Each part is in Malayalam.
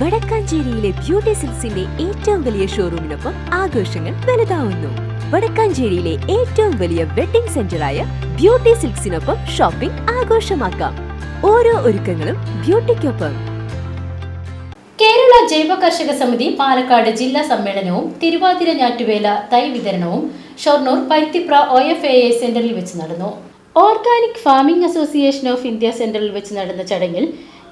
വടക്കാഞ്ചേരിയിലെ ബ്യൂട്ടി സിൽസിന്റെ ഏറ്റവും വലിയ ഷോറൂമിനൊപ്പം ആഘോഷങ്ങൾ വലുതാവുന്നു. വടക്കാഞ്ചേരിയിലെ ഏറ്റവും വലിയ വെഡിംഗ് സെന്ററായ ബ്യൂട്ടി സിൽക്സിനൊപ്പം ഷോപ്പിംഗ് ആഘോഷമാക്കാം. ഓരോ ഒരുക്കങ്ങളും ബ്യൂട്ടിക്കൊപ്പം. കേരള ജൈവ കർഷക സമിതി പാലക്കാട് ജില്ലാ സമ്മേളനവും തിരുവാതിര ഞാറ്റുവേല തൈ വിതരണവും Shoranur Paruthipra O F A സെന്ററിൽ വെച്ച് നടന്നു. Organic farming association of India സെന്ററിൽ വെച്ച് നടന്ന ചടങ്ങിൽ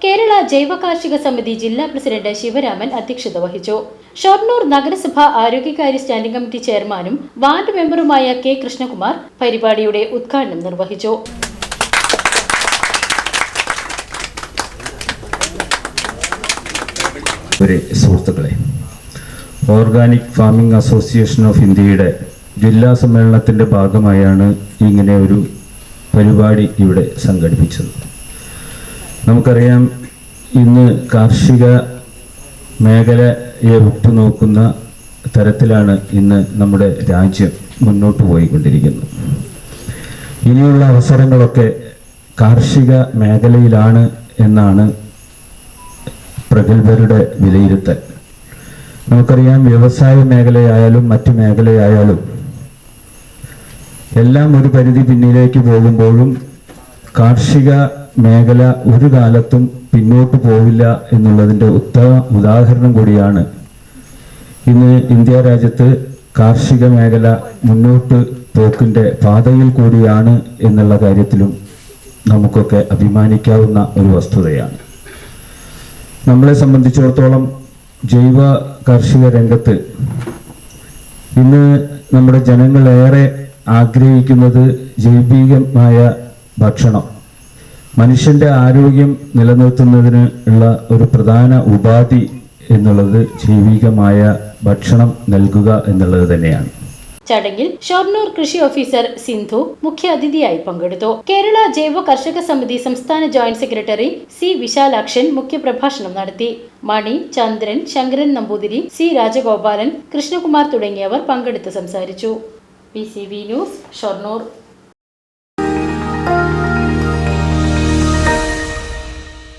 കേരള ജൈവ കാർഷിക സമിതി ജില്ലാ പ്രസിഡന്റ് ശിവരാമൻ അധ്യക്ഷത വഹിച്ചു. ഷൊർണൂർ നഗരസഭ ആരോഗ്യകാര്യ സ്റ്റാൻഡിംഗ് കമ്മിറ്റി ചെയർമാനും വാർഡ് മെമ്പറുമായ കെ കൃഷ്ണകുമാർ പരിപാടിയുടെ ഉദ്ഘാടനം നിർവഹിച്ചു. സുഹൃത്തുക്കളെ ഓർഗാനിക് ഫാമിംഗ് അസോസിയേഷൻ ഓഫ് ഇന്ത്യയുടെ ജില്ലാ സമ്മേളനത്തിന്റെ ഭാഗമായാണ് ഇങ്ങനെ ഒരു പരിപാടി ഇവിടെ സംഘടിപ്പിച്ചത്. നമുക്കറിയാം ഇന്ന് കാർഷിക മേഖലയെ ഉറ്റുനോക്കുന്ന തരത്തിലാണ് ഇന്ന് നമ്മുടെ രാജ്യം മുന്നോട്ട് പോയിക്കൊണ്ടിരിക്കുന്നത്. ഇനിയുള്ള അവസരങ്ങളൊക്കെ കാർഷിക മേഖലയിലാണ് എന്നാണ് പ്രഗത്ഭരുടെ വിലയിരുത്തൽ. നമുക്കറിയാം വ്യവസായ മേഖലയായാലും മറ്റു മേഖലയായാലും എല്ലാം ഒരു പരിധി പിന്നിലേക്ക് പോകുമ്പോഴും കാർഷിക മേഖല ഒരു കാലത്തും പിന്നോട്ട് പോവില്ല എന്നുള്ളതിന്റെ ഉത്തമ ഉദാഹരണം കൂടിയാണ്. ഇന്ന് ഇന്ത്യ രാജ്യത്ത് കാർഷിക മേഖല മുന്നോട്ട് പോക്കിന്റെ പാതയിൽ കൂടിയാണ് എന്നുള്ള കാര്യത്തിലും നമുക്കൊക്കെ അഭിമാനിക്കാവുന്ന ഒരു വസ്തുതയാണ്. നമ്മളെ സംബന്ധിച്ചിടത്തോളം ജൈവ കാർഷിക രംഗത്ത് ഇന്ന് നമ്മുടെ ജനങ്ങളേറെ ആഗ്രഹിക്കുന്നത് ജൈവികമായ ഭക്ഷണം. മനുഷ്യന്റെ ആരോഗ്യം നിലനിർത്തുന്നതിന് ഉള്ള ഒരു പ്രധാന ഉപാധി എന്നുള്ളത് ജൈവികമായ ഭക്ഷണം നൽകുക എന്നുള്ളത് തന്നെയാണ്. ചടങ്ങിൽ ഷൊർണൂർ കൃഷി ഓഫീസർ സിന്ധു മുഖ്യാതിഥിയായി പങ്കെടുത്തു. കേരള ജൈവ കർഷക സമിതി സംസ്ഥാന ജോയിന്റ് സെക്രട്ടറി സി വിശാലാക്ഷൻ മുഖ്യപ്രഭാഷണം നടത്തി. മണി ചന്ദ്രൻ ശങ്കരൻ നമ്പൂതിരി സി രാജഗോപാലൻ കൃഷ്ണകുമാർ തുടങ്ങിയവർ പങ്കെടുത്ത് സംസാരിച്ചു. P news Shoranur.